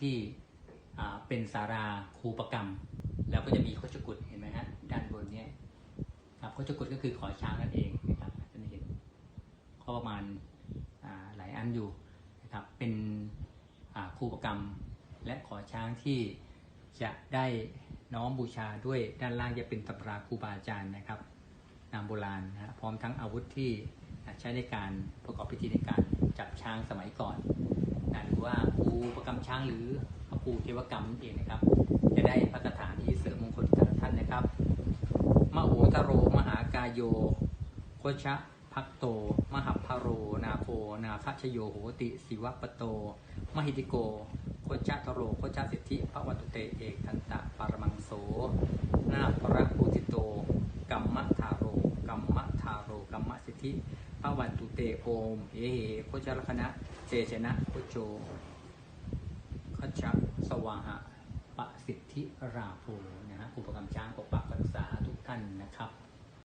ที่เป็นสาราครูประกรรม แล้วก็จะมีโคชกุฎเห็นไหมฮะด้านบนเนี้ยครับโคชกุฎก็คือขอช้างนั่นเองนะครับจะเห็นข้อประมาณาหลายอันอยู่นะครับเป็นครูประกรรม และขอช้างที่จะได้น้อมบูชาด้วยด้านล่างจะเป็นตำราครูบาอาจารย์นะครับนามโบราณนะพร้อมทั้งอาวุธที่ใช้ในการประกอบพิธีในการจับช้างสมัยก่อนนะหรือว่าครู ประกรรมช้างหรือพระครูเทวกรรมนั่นเองนะครับ จะได้พระคาถาที่เสริมมงคลกับท่านนะครับมโหทโรมหากายโยโคชะพักโต มหัพพโร นาโพนาคชโยโหติศิวปโต มหิติโกโคชะทโรโคชะสิทธิพระวัตุเตเอกทันตะปารมังโส นาภรภูติโตกัมมะทาโรกัมมะทาโรกัมมะสิทธิพระวันตุเตโอมเฮเฮโคชะลคณะเจชนะโคโจ ขจะสวาหะปะสิทธิราภูนะฮะอุปกรรมช้างปกปักรักษาทุกท่านนะครับ